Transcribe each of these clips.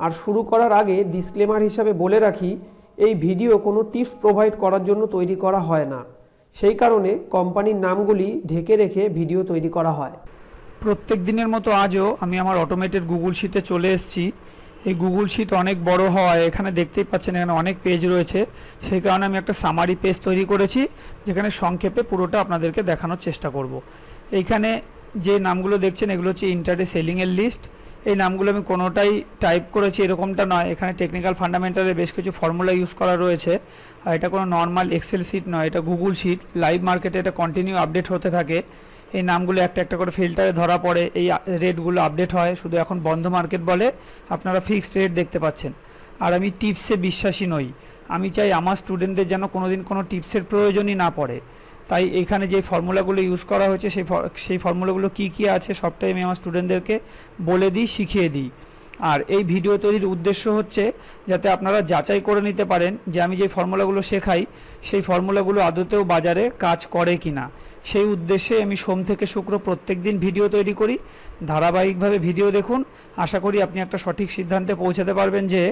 আর শুরু করার আগে ডিসক্লেমার হিসাবে বলে রাখি, এই ভিডিও কোনো টিপস প্রোভাইড করার জন্য তৈরি করা হয় না। সেই কারণে কোম্পানির নামগুলি ঢেকে রেখে ভিডিও তৈরি করা হয়। প্রত্যেক দিনের মতো আজও আমি আমার অটোমেটেড গুগল শিটে চলে এসেছি। এই গুগল শিট অনেক বড় হওয়ায় এখানে দেখতেই পাচ্ছেন এখানে অনেক পেজ রয়েছে। সেই কারণে আমি একটা সামারি পেজ তৈরি করেছি, যেখানে সংক্ষেপে পুরোটা আপনাদেরকে দেখানোর চেষ্টা করব। এইখানে যে নামগুলো দেখছেন, এগুলো হচ্ছে ইন্টারডে সেলিংয়ের লিস্ট এই নামগুলো আমি কোনোটাই টাইপ করেছি এরকমটা নয়। এখানে টেকনিক্যাল ফান্ডামেন্টালে বেশ কিছু ফর্মুলা ইউজ করা রয়েছে। আর এটা কোনো নর্মাল এক্সেল শিট নয়, এটা গুগল শিট লাইভ মার্কেটে এটা কন্টিনিউ আপডেট হতে থাকে। এই নামগুলো একটা একটা করে ফিল্টারে ধরা পড়ে। এই রেটগুলো আপডেট হয়। শুধু এখন বন্ধ মার্কেট বলে আপনারা ফিক্সড রেট দেখতে পাচ্ছেন। আর আমি টিপসে বিশ্বাসী নই। আমি চাই আমার স্টুডেন্টদের যেন কোনোদিন কোনো টিপসের প্রয়োজনই না পড়ে। তাই এখানে যে ফর্মুলাগুলো ইউজ করা হয়েছে, সেই সেই ফর্মুলাগুলো কি কি আছে সবটাই আমি আমার স্টুডেন্টদেরকে বলে দিই, শিখিয়ে দিই। আর এই ভিডিও তৈরির উদ্দেশ্য হচ্ছে যাতে আপনারা যাচাই করে নিতে পারেন যে আমি যে ফর্মুলাগুলো শেখাই, সেই ফর্মুলাগুলো আদতেও বাজারে কাজ করে কি না সেই উদ্দেশ্যে আমি সোম থেকে শুক্র প্রত্যেক দিন ভিডিও তৈরি করি। ধারাবাহিকভাবে ভিডিও দেখুন। আশা করি আপনি একটা সঠিক সিদ্ধান্তে পৌঁছাতে পারবেন যে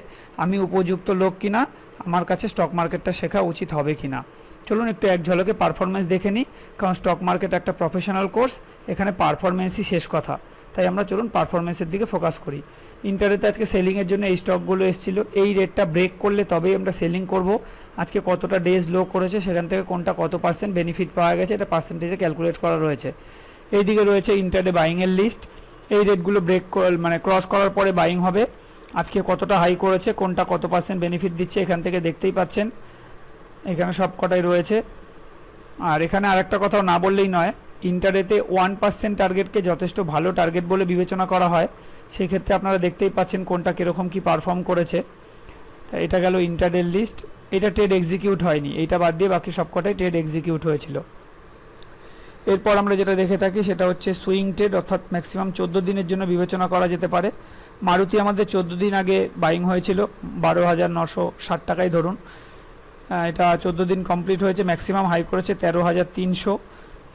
আমি উপযুক্ত লোক কিনা, আমার কাছে স্টক মার্কেটটা শেখা উচিত হবে কি না চলুন একটু এক ঝলকে পারফরমেন্স দেখে নিই, কারণ স্টক মার্কেট একটা প্রফেশনাল কোর্স এখানে পারফরমেন্সই শেষ কথা। তাই আমরা চলুন পারফরমেন্সের দিকে ফোকাস করি। ইন্টারনেটে আজকে সেলিংয়ের জন্য এই স্টকগুলো এসেছিল। এই রেটটা ব্রেক করলে তবেই আমরা সেলিং করব। আজকে কতটা ডেজ লো করেছে, সেখান থেকে কোনটা কত পার্সেন্ট বেনিফিট পাওয়া গেছে, এটা পার্সেন্টেজে ক্যালকুলেট করা রয়েছে। এইদিকে রয়েছে ইন্টারডে বাইংয়ের লিস্ট এই রেটগুলো ব্রেক মানে ক্রস করার পরে বাইং হবে। আজকে কতটা হাই করেছে, কোনটা কত পার্সেন্ট বেনিফিট দিচ্ছে, এখান থেকে দেখতেই পাচ্ছেন। এখানে সব কটাই রয়েছে। আর এখানে আরেকটা কথাও না বললেই নয়। ইন্টারেতে ওয়ান পার্সেন্ট টার্গেটকে যথেষ্ট ভালো টার্গেট বলে বিবেচনা করা হয়, সেক্ষেত্রে আপনারা দেখতেই পাচ্ছেন কোনটা কীরকম কি পারফর্ম করেছে। তা এটা গেল ইন্টারডের লিস্ট এটা ট্রেড এক্সিকিউট হয়নি, এইটা বাদ দিয়ে বাকি সব কটাই ট্রেড এক্সিকিউট হয়েছিল। এরপর আমরা যেটা দেখে থাকি সেটা হচ্ছে সুইং ট্রেড অর্থাৎ ম্যাক্সিমাম চোদ্দ দিনের জন্য বিবেচনা করা যেতে পারে। মারুতি আমাদের চোদ্দ দিন আগে বাইং হয়েছিল, বারো হাজার নশো ষাট টাকায় ধরুন। এটা চোদ্দ দিন কমপ্লিট হয়েছে ম্যাক্সিমাম হাই করেছে তেরো হাজার তিনশো।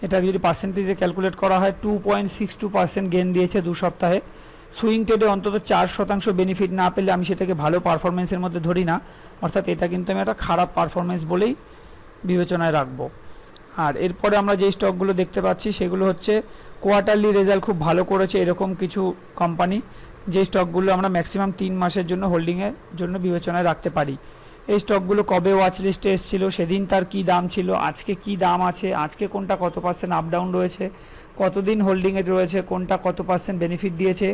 এটা যদি পার্সেন্টেজে ক্যালকুলেট করা হয় two point six two percent gain দিয়েছে দু সপ্তাহে। সুইং ট্রেডে অন্তত চার শতাংশ বেনিফিট না পেলে আমি সেটাকে ভালো পারফরমেন্সের মধ্যে ধরি না। অর্থাৎ এটা কিন্তু আমি একটা খারাপ পারফরমেন্স বলেই বিবেচনায় রাখব। আর এরপরে আমরা যেই স্টকগুলো দেখতে পাচ্ছি, সেগুলো হচ্ছে কোয়ার্টারলি রেজাল্ট খুব ভালো করেছে এরকম কিছু কোম্পানি যে স্টকগুলো আমরা ম্যাক্সিমাম তিন মাসের জন্য হোল্ডিংয়ের জন্য বিবেচনায় রাখতে পারি। এই স্টকগুলো কবে ওয়াচ লিস্টে এসেছিল? সেদিন তার কি দাম ছিল? আজকে কি দাম আছে? আজকে কোনটা কত পার্সেন্ট আপ ডাউন রয়েছে? কতদিন হোল্ডিংয়ে রয়েছে? কোনটা কত পার্সেন্ট বেনিফিট দিয়েছে?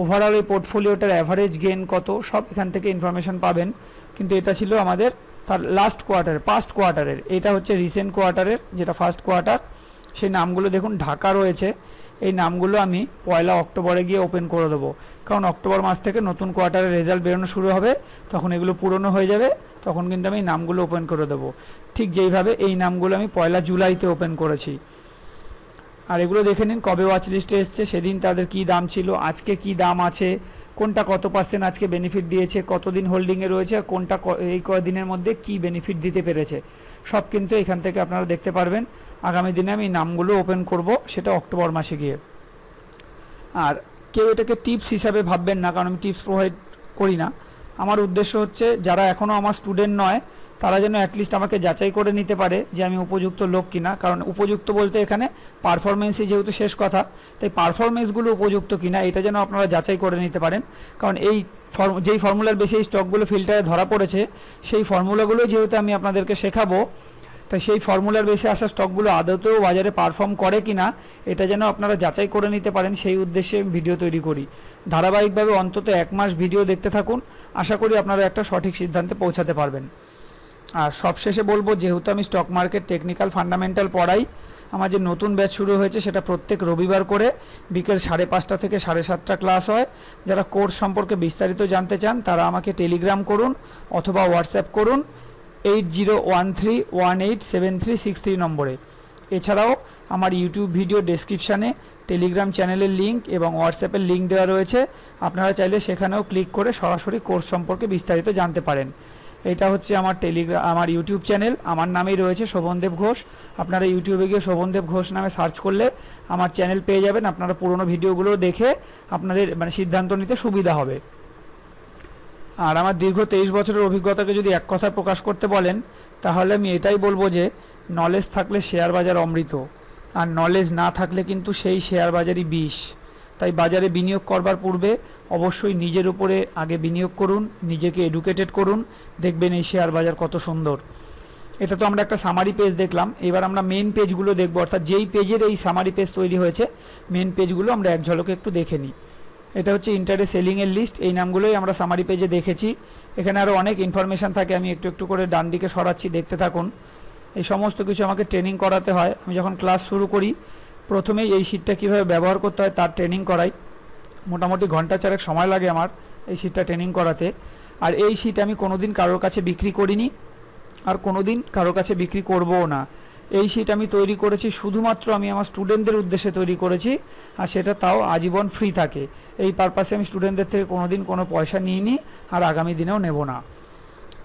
ওভারঅল এই পোর্টফোলিওটার অ্যাভারেজ গেন কত? সব এখান থেকে ইনফরমেশন পাবেন। কিন্তু এটা ছিল আমাদের তার লাস্ট কোয়ার্টার পাস্ট কোয়ার্টারের এটা হচ্ছে রিসেন্ট কোয়ার্টারের যেটা ফার্স্ট কোয়ার্টার সেই নামগুলো দেখুন, ঢাকা রয়েছে। এই নামগুলো আমি পয়লা অক্টোবরে গিয়ে ওপেন করে দেবো। কারণ অক্টোবর মাস থেকে নতুন কোয়ার্টারের রেজাল্ট বেরোনো শুরু হবে, তখন এগুলো পুরনো হয়ে যাবে, তখন কিন্তু আমি নামগুলো ওপেন করে দেবো। ঠিক যেইভাবে এই নামগুলো আমি পয়লা জুলাইতে ওপেন করেছি। আর এগুলো দেখে নিন কবে ওয়াচ লিস্টে এসছে, সেদিন তাদের কি দাম ছিল, আজকে কি দাম আছে, কোনটা কত পার্সেন্ট আজকে বেনিফিট দিয়েছে, কতদিন হোল্ডিংয়ে রয়েছে, আর কোনটা এই কদিনের মধ্যে কি বেনিফিট দিতে পেরেছে, সব কিন্তু এখান থেকে আপনারা দেখতে পারবেন। আগামী দিনে আমি নামগুলো ওপেন করব, সেটা অক্টোবর মাসে গিয়ে। আর কেউ এটাকে টিপস হিসাবে ভাববেন না, কারণ আমি টিপস প্রোভাইড করি না। আমার উদ্দেশ্য হচ্ছে, যারা এখনও আমার স্টুডেন্ট নয় তারা যেন অ্যাটলিস্ট আমাকে যাচাই করে নিতে পারে যে আমি উপযুক্ত লোক কিনা। কারণ উপযুক্ত বলতে এখানে পারফরমেন্সই যেহেতু শেষ কথা, তাই পারফরমেন্সগুলো উপযুক্ত কিনা এটা যেন আপনারা যাচাই করে নিতে পারেন। কারণ এই ফর্ম যেই ফর্মুলার বেশি এই স্টকগুলো ফিল্টারে ধরা পড়েছে, সেই ফর্মুলাগুলো যেহেতু আমি আপনাদেরকে শেখাবো, তাই সেই ফর্মুলার বেশি আসা স্টকগুলো আদতেও বাজারে পারফর্ম করে কি না এটা যেন আপনারা যাচাই করে নিতে পারেন, সেই উদ্দেশ্যে ভিডিও তৈরি করি। ধারাবাহিকভাবে অন্তত এক মাস ভিডিও দেখতে থাকুন। আশা করি আপনারা একটা সঠিক সিদ্ধান্তে পৌঁছাতে পারবেন। আর সবশেষে বলব, যেহেতু আমি স্টক মার্কেট টেকনিক্যাল ফান্ডামেন্টাল পড়াই, আমার যে নতুন ব্যাচ শুরু হয়েছে সেটা প্রত্যেক রবিবার করে বিকেল সাড়ে পাঁচটা থেকে সাড়ে সাতটা ক্লাস হয়। যারা কোর্স সম্পর্কে বিস্তারিত জানতে চান, তারা আমাকে টেলিগ্রাম করুন অথবা হোয়াটসঅ্যাপ করুন eight zero one three one eight seven three six three নম্বরে। এছাড়াও আমার ইউটিউব ভিডিও ডেসক্রিপশানে টেলিগ্রাম চ্যানেলের লিঙ্ক এবং হোয়াটসঅ্যাপের লিঙ্ক দেওয়া রয়েছে। আপনারা চাইলে সেখানেও ক্লিক করে সরাসরি কোর্স সম্পর্কে বিস্তারিত জানতে পারেন। এটা হচ্ছে আমার টেলিগ্রাম আমার ইউটিউব চ্যানেল আমার নামেই রয়েছে শোভনদেব ঘোষ। আপনারা ইউটিউবে গিয়ে শোভনদেব ঘোষ নামে সার্চ করলে আমার চ্যানেল পেয়ে যাবেন, আপনারা পুরোনো ভিডিওগুলো দেখে আপনাদের মানে সিদ্ধান্ত নিতে সুবিধা হবে। আর আমার দীর্ঘ তেইশ বছরের অভিজ্ঞতাকে যদি এক কথায় প্রকাশ করতে বলেন, তাহলে আমি এটাই বলব যে নলেজ থাকলে শেয়ার বাজার অমৃত, আর নলেজ না থাকলে কিন্তু সেই শেয়ার বাজারই বিষ। তাই বাজারে বিনিয়োগ করবার পূর্বে অবশ্যই নিজের উপরে আগে বিনিয়োগ করুন, নিজেকে এডুকেটেড করুন, দেখবেন এই শেয়ার বাজার কত সুন্দর। এটা তো আমরা একটা সামারি পেজ দেখলাম, এবার আমরা মেন পেজগুলো দেখব, অর্থাৎ যেই পেজের এই সামারি পেজ তৈরি হয়েছে মেন পেজগুলো আমরা এক ঝলকে একটু দেখে নিই। এটা হচ্ছে ইন্টারে সেলিংয়ের লিস্ট এই নামগুলোই আমরা সামারি পেজে দেখেছি। এখানে আরও অনেক ইনফরমেশান থাকে, আমি একটু একটু করে ডান দিকে সরাচ্ছি, দেখতে থাকুন। এই সমস্ত কিছু আমাকে ট্রেনিং করাতে হয়। আমি যখন ক্লাস শুরু করি প্রথমেই এই শিটটা কীভাবে ব্যবহার করতে হয় তার ট্রেনিং করাই। মোটামুটি ঘণ্টা চারেক সময় লাগে আমার এই শিটটা ট্রেনিং করাতে। আর এই শিট আমি কোনোদিন কারোর কাছে বিক্রি করিনি, আর কোনোদিন কারোর কাছে বিক্রি করবও না। এই শিট আমি তৈরি করেছি, শুধুমাত্র আমি আমার স্টুডেন্টদের উদ্দেশ্যে তৈরি করেছি, আর সেটা তাও আজীবন ফ্রি থাকে। এই পারপাসে আমি স্টুডেন্টদের থেকে কোনো দিন কোনো পয়সা নিইনি, আর আগামী দিনেও নেব না।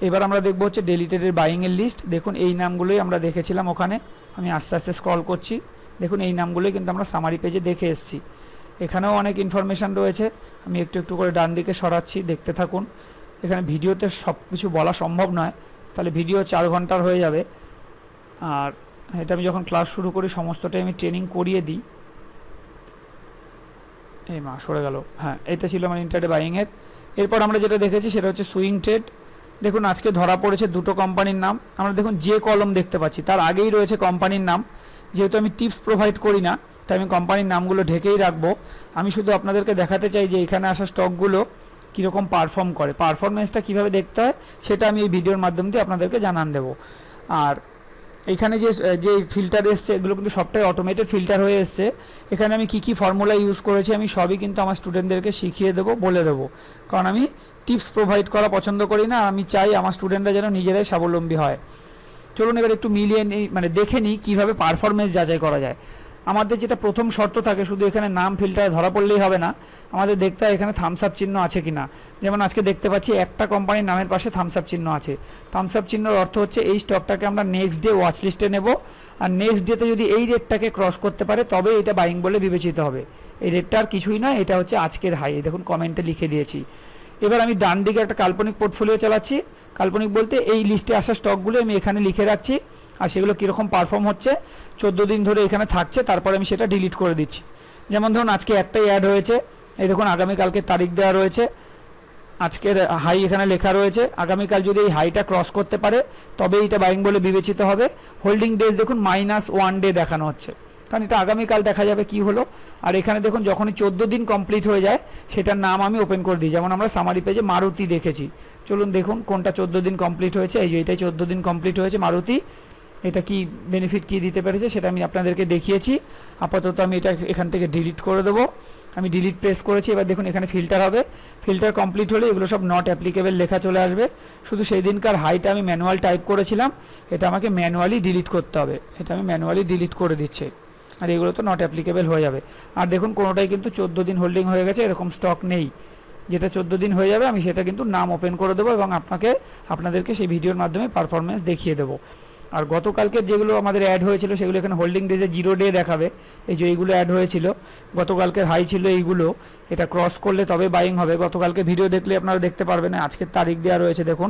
এবার আমরা দেখব হচ্ছে ডেলিটেডের বাইংয়ের লিস্ট দেখুন, এই নামগুলোই আমরা দেখেছিলাম ওখানে। আমি আস্তে আস্তে স্ক্রল করছি। দেখুন, এই নামগুলোই কিন্তু আমরা সামারি পেজে দেখে এসেছি। এখানেও অনেক ইনফরমেশান রয়েছে। আমি একটু একটু করে ডান দিকে সরাচ্ছি, দেখতে থাকুন। এখানে ভিডিওতে সব কিছু বলা সম্ভব নয়। তাহলে ভিডিও চার ঘণ্টার হয়ে যাবে। আর এটা আমি যখন ক্লাস শুরু করি, সমস্তটাই আমি ট্রেনিং করিয়ে দিই। এই মা, সরে গেল। হ্যাঁ এটা ছিল আমার ইন্টারডে বাইংয়ের এরপর আমরা যেটা দেখেছি, সেটা হচ্ছে সুইং ট্রেড দেখুন, আজকে ধরা পড়েছে দুটো কোম্পানির নাম। আমরা দেখুন, যে কলম দেখতে পাচ্ছি, তার আগেই রয়েছে কোম্পানির নাম। যেহেতু আমি টিপস প্রোভাইড করি না, তাই আমি কোম্পানির নামগুলো ঢেকেই রাখব। আমি শুধু আপনাদেরকে দেখাতে চাই যে এখানে আসা স্টকগুলো কীরকম পারফর্ম করে। পারফরমেন্সটা কীভাবে দেখতে হয়, সেটা আমি এই ভিডিওর মাধ্যম দিয়ে আপনাদেরকে জানান দেবো। আর এখানে যে যে ফিল্টার এসছে, এগুলো কিন্তু সবটাই অটোমেটেড ফিল্টার হয়ে এসছে। এখানে আমি কি কি ফর্মুলা ইউজ করেছি, আমি সবই কিন্তু আমার স্টুডেন্টদেরকে শিখিয়ে দেবো, বলে দেবো। কারণ আমি টিপস প্রোভাইড করা পছন্দ করি না আমি চাই আমার স্টুডেন্টরা যেন নিজেরাই স্বাবলম্বী হয়। চলুন এবার একটু মিলিয়ে নিই মানে দেখে নিই কীভাবে পারফরমেন্স যাচাই করা যায়। আমাদের যেটা প্রথম শর্ত থাকে, শুধু এখানে নাম ফিল্টারে ধরা পড়লেই হবে না। আমাদের দেখতে হয় এখানে থামস আপ চিহ্ন আছে কি না যেমন আজকে দেখতে পাচ্ছি একটা কোম্পানির নামের পাশে থামস আপ চিহ্ন আছে। থামস আপ চিহ্নর অর্থ হচ্ছে এই স্টকটাকে আমরা নেক্সট ডে ওয়াচ লিস্টে নেব। আর নেক্সট ডেতে যদি এই রেটটাকে ক্রস করতে পারে তবে এটা বাইং বলে বিবেচিত হবে। এই রেটটা আর কিছুই নয়, এটা হচ্ছে আজকের হাই দেখুন কমেন্টে লিখে দিয়েছি। এবার আমি ডান দিকে একটা কাল্পনিক পোর্টফোলিও চালাচ্ছি। কাল্পনিক বলতে এই লিস্টে আসা স্টকগুলো আমি এখানে লিখে রাখছি আর সেগুলো কীরকম পারফর্ম হচ্ছে। চোদ্দ দিন ধরে এখানে থাকছে, তারপরে আমি সেটা ডিলিট করে দিচ্ছি। যেমন ধরুন, আজকে একটাই অ্যাড হয়েছে। এই দেখুন আগামীকালকে তারিখ দেওয়া রয়েছে। আজকের হাই এখানে লেখা রয়েছে। আগামীকাল যদি এই হাইটা ক্রস করতে পারে, তবে এইটা বাইং বলে বিবেচিত হবে। হোল্ডিং ডেজ দেখুন মাইনাস ওয়ান ডে দেখানো হচ্ছে। কারণ এটা আগামীকাল দেখা যাবে কি হলো। আর এখানে দেখুন, যখনই চোদ্দ দিন কমপ্লিট হয়ে যায়, সেটার নাম আমি ওপেন করে দিই। যেমন আমরা সামারি পেজে মারুতি দেখেছি। চলুন দেখুন, কোনটা চোদ্দ দিন কমপ্লিট হয়েছে। এই যে এটাই চোদ্দ দিন কমপ্লিট হয়েছে মারুতি। এটা কি বেনিফিট কি দিতে পেরেছে সেটা আমি আপনাদেরকে দেখিয়েছি। আপাতত আমি এটা এখান থেকে ডিলিট করে দেবো। আমি ডিলিট প্রেস করেছি। এবার দেখুন, এখানে ফিল্টার হবে। ফিল্টার কমপ্লিট হলে এগুলো সব নট অ্যাপ্লিকেবল লেখা চলে আসবে। শুধু সেই দিনকার হাইটা আমি ম্যানুয়াল টাইপ করেছিলাম। এটা আমাকে ম্যানুয়ালি ডিলিট করতে হবে। এটা আমি ম্যানুয়ালি ডিলিট করে দিচ্ছি। আর এগুলো তো নট অ্যাপ্লিকেবল হয়ে যাবে। আর দেখুন, কোনোটাই কিন্তু চোদ্দ দিন হোল্ডিং হয়ে গেছে, এরকম স্টক নেই। যেটা চোদ্দ দিন হয়ে যাবে, আমি সেটা কিন্তু নাম ওপেন করে দেবো এবং আপনাকে, আপনাদেরকে সেই ভিডিওর মাধ্যমে পারফরমেন্স দেখিয়ে দেবো। আর গতকালকে যেগুলো আমাদের অ্যাড হয়েছিল, সেগুলো এখানে হোল্ডিং ডেজে জিরো ডে দেখাবে। এই যে এইগুলো অ্যাড হয়েছিল, গতকালকের হাই ছিল এইগুলো, এটা ক্রস করলে তবে বাইং হবে। গতকালকে ভিডিও দেখলে আপনারা দেখতে পারবেন, আজকের তারিখ দেওয়া রয়েছে, দেখুন।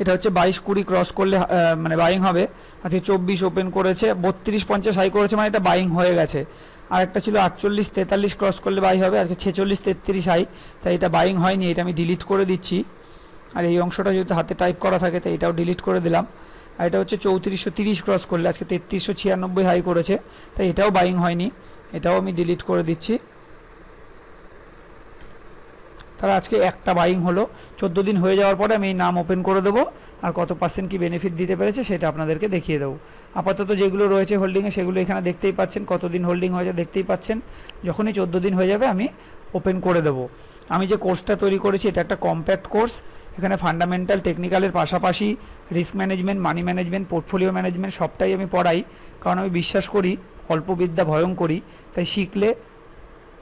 এটা হচ্ছে বাইশ কুড়ি ক্রস করলে মানে বাইং হবে। আজকে চব্বিশ ওপেন করেছে, বত্রিশ পঞ্চাশ হাই করেছে মানে এটা বাইং হয়ে গেছে। আর একটা ছিল আটচল্লিশ তেতাল্লিশ ক্রস করলে বাই হবে, আজকে ছেচল্লিশ তেত্রিশ হাই তাই এটা বাইং হয়নি, এটা আমি ডিলিট করে দিচ্ছি। আর এই অংশটা যেহেতু হাতে টাইপ করা থাকে, তাই এটাও ডিলিট করে দিলাম। আর এটা হচ্ছে চৌত্রিশশো তিরিশ ক্রস করলে, আজকে তেত্রিশশো ছিয়ানব্বই হাই করেছে, তাই এটাও বাইং হয়নি, এটাও আমি ডিলিট করে দিচ্ছি। তাহলে আজকে একটা বাইং হলো। চোদ্দ দিন হয়ে যাওয়ার পরে আমি এই নাম ওপেন করে দেবো আর কত পার্সেন্ট কি বেনিফিট দিতে পেরেছে সেটা আপনাদেরকে দেখিয়ে দেবো। আপাতত যেগুলো রয়েছে হোল্ডিংয়ে সেগুলো এখানে দেখতেই পাচ্ছেন কতদিন হোল্ডিং হয়েছে দেখতেই পাচ্ছেন। যখনই চোদ্দ দিন হয়ে যাবে আমি ওপেন করে দেবো। আমি যে কোর্সটা তৈরি করেছি এটা একটা কম্প্যাক্ট কোর্স এখানে ফান্ডামেন্টাল টেকনিক্যালের পাশাপাশি risk management money management portfolio management সবটাই আমি পড়াই। কারণ আমি বিশ্বাস করি, অল্প বিদ্যা ভয়ঙ্করী তাই শিখলে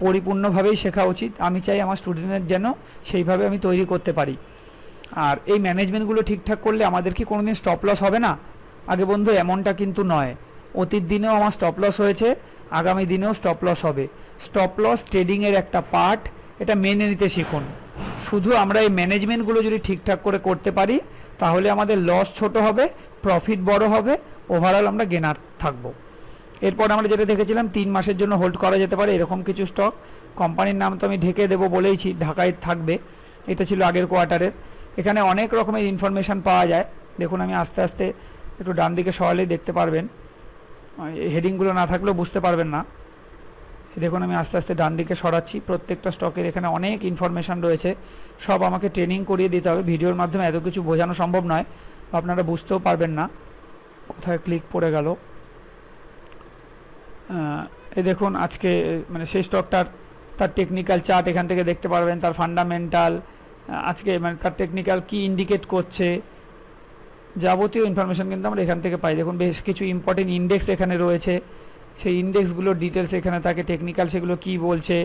পরিপূর্ণভাবেই শেখা উচিত। আমি চাই আমার স্টুডেন্টদের যেন সেইভাবে আমি তৈরি করতে পারি। আর এই ম্যানেজমেন্টগুলো ঠিকঠাক করলে আমাদের কি কোনোদিন স্টপ লস হবে না? আগে বন্ধু, এমনটা কিন্তু নয়। অতীত দিনেও আমার স্টপ লস হয়েছে, আগামী দিনেও স্টপ লস হবে। স্টপ লস ট্রেডিংয়ের একটা পার্ট এটা মেনে নিতে শিখুন। শুধু আমরা এই ম্যানেজমেন্টগুলো যদি ঠিকঠাক করে করতে পারি, তাহলে আমাদের লস ছোট হবে প্রফিট বড় হবে ওভারঅল আমরা গেনার থাকব। এরপর আমরা যেটা দেখেছিলাম, তিন মাসের জন্য হোল্ড করা যেতে পারে, এরকম কিছু স্টক কোম্পানির নাম তো আমি ঢেকে দেবো বলেইছি, ঢাকায় থাকবে। এটা ছিল আগের কোয়ার্টারের এখানে অনেক রকমের ইনফরমেশান পাওয়া যায়। দেখুন, আমি আস্তে আস্তে একটু ডান দিকে সরালেই দেখতে পারবেন। হেডিংগুলো না থাকলেও বুঝতে পারবেন না। দেখুন, আমি আস্তে আস্তে ডান দিকে সরাচ্ছি। প্রত্যেকটা স্টকের এখানে অনেক ইনফরমেশান রয়েছে। সব আমাকে ট্রেনিং করিয়ে দিতে হবে। ভিডিওর মাধ্যমে এত কিছু বোঝানো সম্ভব নয়। আপনারা বুঝতেও পারবেন না। কোথায় ক্লিক পড়ে গেল। এই দেখুন, আজকে মানে সেই স্টকটার তার টেকনিক্যাল চার্ট এখান থেকে দেখতে পারবেন, তার ফান্ডামেন্টাল আজকে মানে তার টেকনিক্যাল কি ইন্ডিকেট করছে, যাবতীয় ইনফরমেশন কিন্তু আমরা এখান থেকে পাই। দেখুন, বেশ কিছু ইম্পর্টেন্ট ইন্ডেক্স এখানে রয়েছে। সেই ইন্ডেক্সগুলোর ডিটেলস এখানে থাকে টেকনিক্যাল সেগুলো কি বলছে,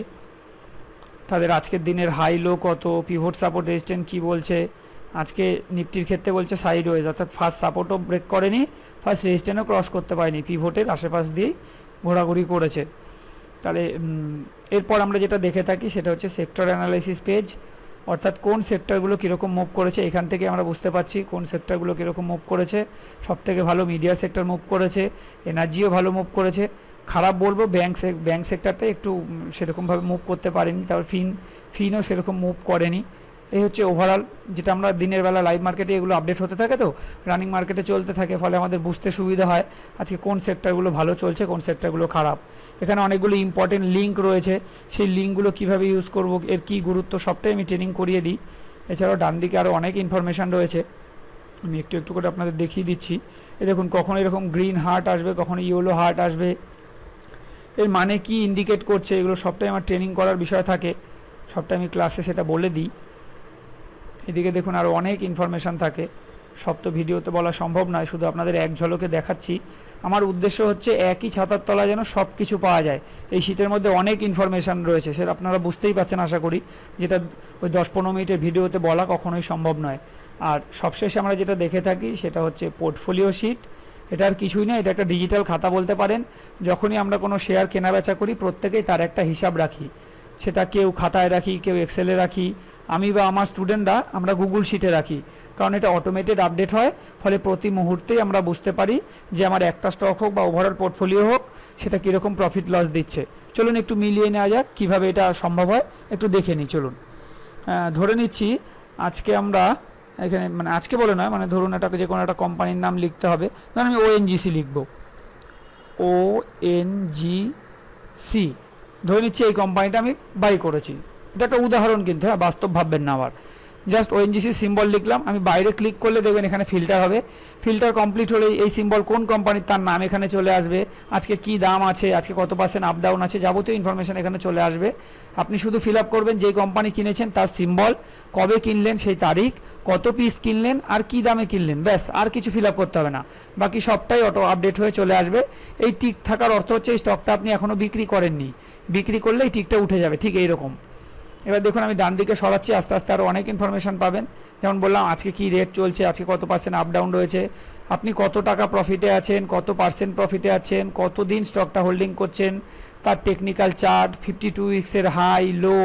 তাদের আজকের দিনের হাই লো কত পিভোট সাপোর্ট রেজিস্ট্যান্ট কি বলছে, আজকে নিফটির ক্ষেত্রে বলছে সাইড ওয়েজ অর্থাৎ ফার্স্ট সাপোর্টও ব্রেক করেনি ফার্স্ট রেজিস্ট্যান্টও ক্রস করতে পারেনি পিভোটের আশেপাশ দিয়েই ঘোরাঘুরি করেছে। তাহলে এরপর আমরা যেটা দেখে থাকি সেটা হচ্ছে সেক্টর অ্যানালাইসিস পেজ অর্থাৎ কোন সেক্টরগুলো কীরকম মুভ করেছে, এখান থেকে আমরা বুঝতে পারছি কোন সেক্টরগুলো কীরকম মুভ করেছে। সব থেকে ভালো মিডিয়া সেক্টর মুভ করেছে এনার্জিও ভালো মুভ করেছে। খারাপ বলব ব্যাংক ব্যাংক সেক্টরটা একটু সেরকমভাবে মুভ করতে পারেনি, তারপর ফিন ফিনও সেরকম মুভ করেনি। এই হচ্ছে ওভারঅল যেটা আমরা দিনের বেলা লাইভ মার্কেটে এগুলো আপডেট হতে থাকে তো রানিং মার্কেটে চলতে থাকে, ফলে আমাদের বুঝতে সুবিধা হয় আজকে কোন সেক্টরগুলো ভালো চলছে, কোন সেক্টরগুলো খারাপ। এখানে অনেকগুলো ইম্পর্টেন্ট লিঙ্ক রয়েছে, সেই লিঙ্কগুলো কীভাবে ইউজ করব, এর কী গুরুত্ব সবটাই আমি ট্রেনিং করিয়ে দিই। এছাড়াও ডান দিকে আরও অনেক ইনফরমেশান রয়েছে, আমি একটু একটু করে আপনাদের দেখিয়ে দিচ্ছি। এ দেখুন, কখন এরকম গ্রিন হার্ট আসবে, কখন ইয়েলো হার্ট আসবে। এর মানে কি ইন্ডিকেট করছে, এগুলো সবটাই আমার ট্রেনিং করার বিষয় থাকে। সবটাই আমি ক্লাসে সেটা বলে দিই। এদিকে দেখুন আরও অনেক ইনফরমেশান থাকে। সব তো ভিডিওতে বলা সম্ভব নয়, শুধু আপনাদের এক ঝলকে দেখাচ্ছি। আমার উদ্দেশ্য হচ্ছে একই ছাতার তলায় যেন সব কিছু পাওয়া যায়। এই শীটের মধ্যে অনেক ইনফরমেশান রয়েছে, সেটা আপনারা বুঝতেই পারছেন আশা করি। যেটা ওই দশ পনেরো মিনিটের ভিডিওতে বলা কখনোই সম্ভব নয়। আর সবশেষে আমরা যেটা দেখে থাকি, সেটা হচ্ছে পোর্টফোলিও শিট এটা আর কিছুই না এটা একটা ডিজিটাল খাতা বলতে পারেন। যখনই আমরা কোনো শেয়ার কেনা বেচা করি, প্রত্যেকেই তার একটা হিসাব রাখি। সেটা কেউ খাতায় রাখি, কেউ এক্সেলে রাখি। আমি বা আমার স্টুডেন্টরা আমরা গুগল শিটে রাখি। কারণ এটা অটোমেটেড আপডেট হয়, ফলে প্রতি মুহূর্তেই আমরা বুঝতে পারি যে আমার একটা স্টক হোক বা ওভারঅল পোর্টফোলিও হোক, সেটা কীরকম প্রফিট লস দিচ্ছে। চলুন একটু মিলিয়ে নেওয়া যাক কীভাবে এটা সম্ভব হয়। একটু দেখে নিই, চলুন। ধরে নিচ্ছি আজকে আমরা এখানে মানে আজকে বলে নয় মানে ধরুন এটাকে যে কোনো একটা কোম্পানির নাম লিখতে হবে। ধরুন আমি ওএনজিসি লিখব। ও এন জি সি ধরে নিচ্ছি এই কোম্পানিটা আমি বাই করেছি। এটা একটা উদাহরণ কিন্তু হ্যাঁ বাস্তব ভাববেন না আবার। জাস্ট ওএনজিসি সিম্বল লিখলাম, আমি বাইরে ক্লিক করলে দেখবেন এখানে ফিল্টার হবে। ফিল্টার কমপ্লিট হলেই এই সিম্বল কোন কোম্পানির তার নাম এখানে চলে আসবে। আজকে কি দাম আছে, আজকে কত পার্সেন্ট আপ ডাউন আছে, যাবতীয় ইনফরমেশন এখানে চলে আসবে। আপনি শুধু ফিল আপ করবেন, যেই কোম্পানি কিনেছেন তার সিম্বল কবে কিনলেন, সেই তারিখ, কত পিস কিনলেন, আর কি দামে কিনলেন, ব্যাস, আর কিছু ফিল আপ করতে হবে না। বাকি সবটাই অটো আপডেট হয়ে চলে আসবে। এই টিক থাকার অর্থ হচ্ছে, এই স্টকটা আপনি এখনও বিক্রি করেননি। বিক্রি করলেই টিকটা উঠে যাবে, ঠিক এইরকম। এবার দেখুন আমি ডান দিকে সরাচ্ছি, আস্তে আস্তে আরও অনেক ইনফরমেশন পাবেন। যেমন বললাম, আজকে কি রেট চলছে, আজকে কত পার্সেন্ট আপ ডাউন রয়েছে, আপনি কত টাকা প্রফিটে আছেন, কত পার্সেন্ট প্রফিটে আছেন কত দিন স্টকটা হোল্ডিং করছেন, তার technical chart fifty two উইক্সের high low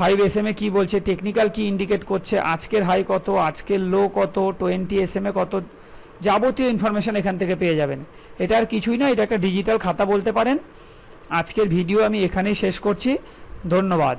five S M A কী বলছে টেকনিক্যাল কি ইন্ডিকেট করছে, আজকের হাই কত, আজকের লো কত টোয়েন্টি এস এম এ কত, যাবতীয় ইনফরমেশান এখান থেকে পেয়ে যাবেন। এটা আর কিছুই না, এটা একটা ডিজিটাল খাতা বলতে পারেন। আজকের ভিডিও আমি এখানেই শেষ করছি। ধন্যবাদ।